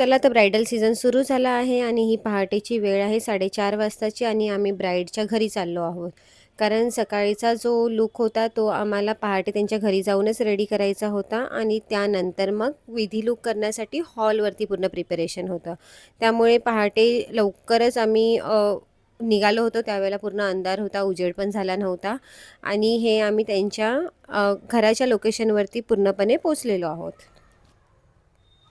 चला तर bridal season सुरू झाला आहे आणि ही पहाटेची वेळ आहे साडेचार वाजताची आणि आम्ही ब्राईडच्या घरी चाललो आहोत. कारण सकाळीचा जो लुक होता तो आम्हाला पहाटे त्यांच्या घरी जाऊनच रेडी करायचा होता आणि त्यानंतर मग विधी लुक करण्यासाठी हॉलवरती पूर्ण प्रिपरेशन होतं. त्यामुळे पहाटे लवकरच आम्ही निघालो होतो. त्यावेळेला पूर्ण अंधार होता उजेड पण झाला नव्हता आणि हे आम्ही त्यांच्या घराच्या लोकेशनवरती पूर्णपणे पोचलेलो आहोत.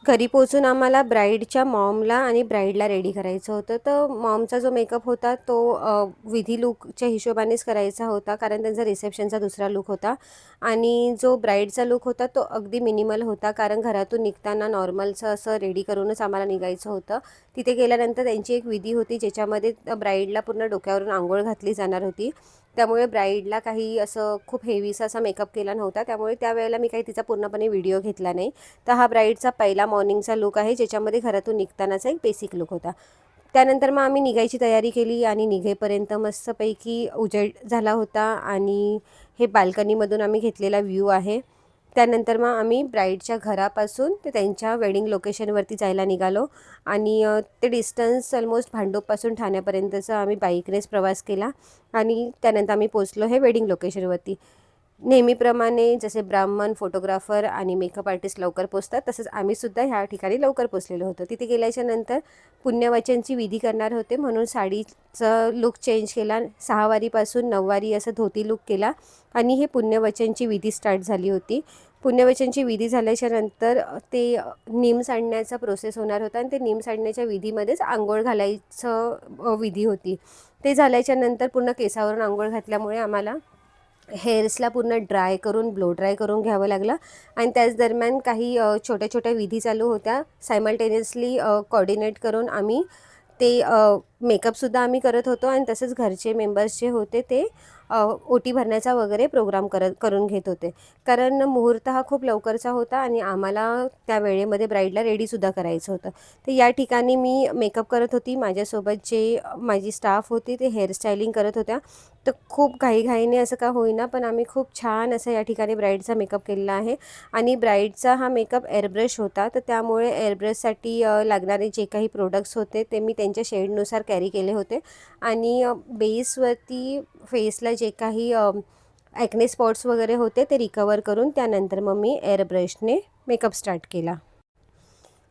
घरी पोचून आम्हाला ब्राईडच्या मॉमला आणि ब्राईडला रेडी करायचं होतं. तर मॉमचा जो मेकअप होता तो विधी लुकच्या हिशोबानेच करायचा होता कारण त्यांचा रिसेप्शनचा दुसरा लुक होता. आणि जो ब्राईडचा लुक होता तो अगदी मिनिमल होता कारण घरातून निघताना नॉर्मलचं असं रेडी करूनच आम्हाला निघायचं होतं. तिथे गेल्यानंतर त्यांची एक विधी होती ज्याच्यामध्ये ब्राईडला पूर्ण डोक्यावरून आंघोळ घातली जाणार होती. त्यामुळे ब्राईडला काही असं खूप हेवीसा असा मेकअप केला नव्हता. त्यामुळे त्यावेळेला मी काही तिचा पूर्णपणे व्हिडिओ घेतला नाही. तर हा ब्राईडचा पहिला मॉर्निंगचा लुक आहे ज्याच्यामध्ये घरातून निघतानाचा एक बेसिक लुक होता. त्यानंतर मग आम्ही निघायची तयारी केली आणि निघेपर्यंत मस्तपैकी उजेड झाला होता. आणि हे बाल्कनीमधून आम्ही घेतलेला व्ह्यू आहे. त्यानंतर मग आम्ही ब्राईडच्या घरापासून ते त्यांच्या वेडिंग लोकेशनवरती जायला निघालो. आणि ते डिस्टन्स ऑलमोस्ट भांडूपपासून ठाण्यापर्यंतचा आम्ही बाईकनेच प्रवास केला. आणि त्यानंतर आम्ही पोचलो हे वेडिंग लोकेशनवरती. नेहमीप्रमाणे जसे ब्राह्मण फोटोग्राफर आणि मेकअप आर्टिस्ट लवकर पोचतात तसंच आम्हीसुद्धा ह्या ठिकाणी लवकर पोचलेलो होतो. तिथे गेल्याच्यानंतर पुण्यवाचनची विधी करणार होते म्हणून साडीचं लुक चेंज केला. सहावारीपासून नऊवारी असं धोती लुक केला. आणि हे पुण्यवचनची विधी स्टार्ट झाली होती. पुण्यवचनची विधी झाल्याच्यानंतर ते नीम सांडण्याचा प्रोसेस होणार होता आणि ते नीम सांडण्याच्या विधीमध्येच आंघोळ घालायचं विधी होती. ते झाल्याच्यानंतर पूर्ण केसावरून आंघोळ घातल्यामुळे आम्हाला हेअर्सला पूर्ण ड्राय करून ब्लो ड्राय करून घ्यावं लागलं. आणि त्याच दरम्यान काही छोट्या छोट्या विधी चालू होत्या. सायमल्टेनियसली कॉर्डिनेट करून आम्ही ते मेकअपसुद्धा आम्ही करत होतो आणि तसंच घरचे मेंबर्स जे होते ते ओटी भरण्याचा वगैरे प्रोग्राम करत करून घेत होते. कारण मुहूर्त हा खूप लवकरचा होता आणि आम्हाला त्या वेळेमध्ये ब्राईडला रेडीसुद्धा करायचं होतं. तर या ठिकाणी मी मेकअप करत होती. माझ्यासोबत जे माझी स्टाफ होती ते हेअरस्टाईलिंग करत होत्या. तर खूप घाईघाईने असं का होईना पण आम्ही खूप छान असं या ठिकाणी ब्राईडचा मेकअप केलेला आहे. आणि ब्राईडचा हा मेकअप एअरब्रश होता. तर त्यामुळे एअरब्रशसाठी लागणारे जे काही प्रोडक्ट्स होते ते मी त्यांच्या शेडनुसार कॅरी केले होते. आणि बेसवरती फेसला जे काही ॲक्ने स्पॉट्स वगैरे होते ते रिकवर करून त्यानंतर मग मी एअरब्रशने मेकअप स्टार्ट केला.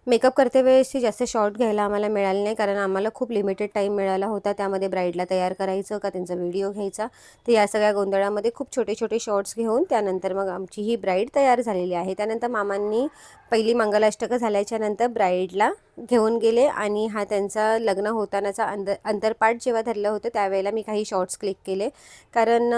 मेकअप करते वेळेसची जास्त शॉर्ट घ्यायला आम्हाला मिळाले नाही कारण आम्हाला खूप लिमिटेड टाईम मिळाला होता. त्यामध्ये ब्राईडला तयार करायचं का त्यांचा व्हिडिओ घ्यायचा. तर या सगळ्या गोंधळामध्ये खूप छोटे छोटे शॉर्ट्स घेऊन त्यानंतर मग आमची ही ब्राईड तयार झालेली आहे. त्यानंतर मामांनी पहिली मंगलाष्टकं झाल्याच्यानंतर ब्राईडला घेऊन गेले आणि हा त्यांचा लग्न होतानाचा अंतर अंतरपाठ जेव्हा धरलं होतं त्यावेळेला मी काही शॉर्ट्स क्लिक केले. कारण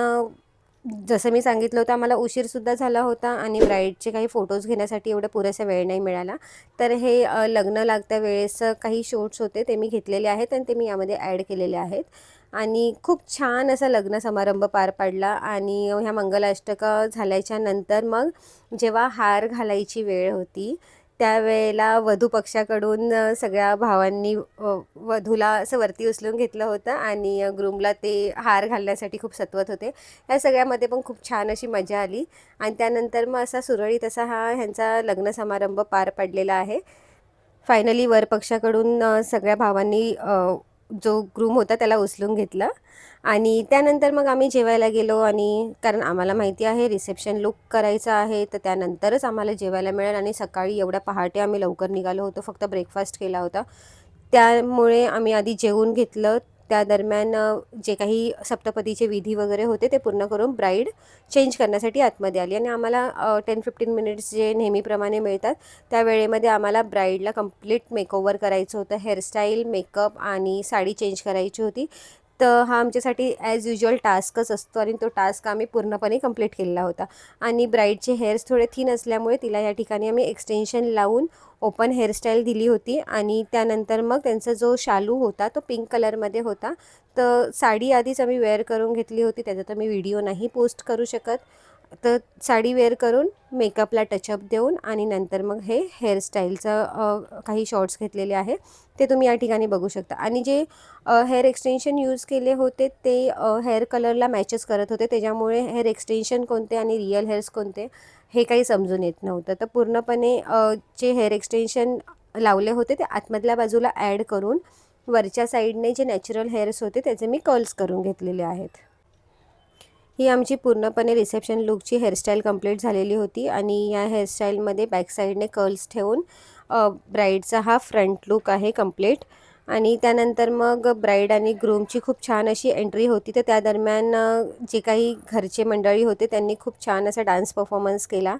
जसं मी सांगितलं होतं आम्हाला उशीरसुद्धा झाला होता आणि ब्राईडचे काही फोटोज घेण्यासाठी एवढा पुरेसा वेळ नाही मिळाला. तर हे लग्न लागत्या वेळेस काही शॉट्स होते ते मी घेतलेले आहेत आणि ते मी यामध्ये ॲड केलेले आहेत. आणि खूप छान असा लग्न समारंभ पार पाडला आणि ह्या मंगलाष्टका झाल्याच्यानंतर मग जेव्हा हार घालायची वेळ होती त्यावेळेला वधू पक्षाकडून सगळ्या भावांनी वधूला असं वरती उचलून घेतलं होतं आणि ग्रूमला ते हार घालण्यासाठी खूप सत्वत होते. या सगळ्यामध्ये पण खूप छान अशी मजा आली आणि त्यानंतर मग असा सुरळीत असा हा ह्यांचा लग्न समारंभ पार पडलेला आहे. फायनली वर पक्षाकडून सगळ्या भावांनी जो ग्रूम होता त्याला उचलून घेतलं. आणि त्यानंतर मग आम्ही जेवायला गेलो आणि कारण आम्हाला माहिती आहे रिसेप्शन लुक करायचं आहे तर त्यानंतरच आम्हाला जेवायला मिळेल. आणि सकाळी एवढ्या पहाटे आम्ही लवकर निघालो होतो फक्त ब्रेकफास्ट केला होता. त्यामुळे आम्ही आधी जेवून घेतलं. त्या दरम्यान जे काही सप्तपदीचे विधी वगैरे होते ते पूर्ण करून ब्राईड चेंज करण्यासाठी आतमध्ये आली. आणि आम्हाला टेन फिफ्टीन मिनिट्स जे नेहमीप्रमाणे मिळतात त्या वेळेमध्ये आम्हाला ब्राईडला कंप्लीट मेकओवर करायचं होतं. हेअरस्टाईल मेकअप आणि साडी चेंज करायची होती. तर हा आमच्यासाठी ॲज युजल टास्कच असतो आणि तो टास्क आम्ही पूर्णपणे कंप्लीट केलेला होता. आणि ब्राईडचे हेअर्स थोडे थिन असल्यामुळे तिला या ठिकाणी आम्ही एक्सटेन्शन लावून ओपन हेअरस्टाईल दिली होती. आणि त्यानंतर मग त्यांचा जो शालू होता तो पिंक कलरमध्ये होता. तर साडी आधीच आम्ही वेअर करून घेतली होती. त्याचा तर मी व्हिडिओ नाही पोस्ट करू शकत. तर साडी वेअर करून मेकअपला टचअप देऊन आणि नंतर मग हे हेअरस्टाईलचं काही शॉर्ट्स घेतलेले आहे ते तुम्ही या ठिकाणी बघू शकता. आणि जे हेअर एक्सटेन्शन यूज केले होते ते हेअर कलरला मॅचेस करत होते. त्याच्यामुळे हेअर एक्सटेन्शन कोणते आणि रिअल हेअर्स कोणते हे काही समजून येत नव्हतं. तर पूर्णपणे जे हेअर एक्सटेन्शन लावले होते ते आतमधल्या बाजूला ॲड करून वरच्या साईडने जे नॅचरल हेअर्स होते त्याचे मी कर्ल्स करून घेतलेले आहेत. ही आमची पूर्णपणे रिसेप्शन लुकची हेअरस्टाईल कंप्लीट झालेली होती आणि या हेअरस्टाईलमध्ये बॅकसाईडने कर्ल्स ठेवून ब्राईडचा हा फ्रंट लुक आहे कंप्लीट आणि त्यानंतर मग ब्राईड आणि ग्रूमची खूप छान अशी एंट्री होती. तर त्या दरम्यान जे काही घरचे मंडळी होते त्यांनी खूप छान असा डान्स परफॉर्मन्स केला.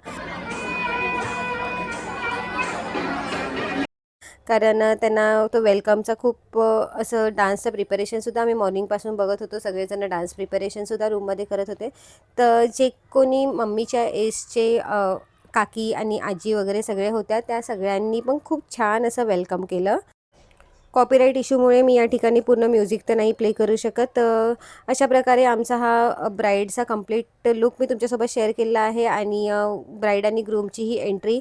कारण त्यांना तो वेलकमचा खूप असं डान्सचं प्रिपरेशनसुद्धा आम्ही मॉर्निंगपासून बघत होतो. सगळेजण डान्स प्रिपरेशनसुद्धा रूममध्ये करत होते. तर जे कोणी मम्मीच्या एजचे काकी आणि आजी वगैरे सगळे होत्या त्या सगळ्यांनी पण खूप छान असं वेलकम केलं. कॉपीराईट इश्यूमुळे मी या ठिकाणी पूर्ण म्युझिक तर नाही प्ले करू शकत. अशा प्रकारे आमचा हा ब्राईडचा कंप्लीट लुक मी तुमच्यासोबत शेअर केला आहे आणि ब्राईड आणि ग्रूमची ही एंट्री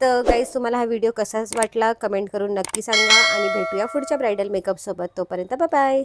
तर गाईज तुम्हाला हा व्हिडिओ कसाच वाटला? कमेंट करून नक्की सांगा आणि भेटूया पुढच्या ब्रायडल मेकअपसोबत तोपर्यंत बाय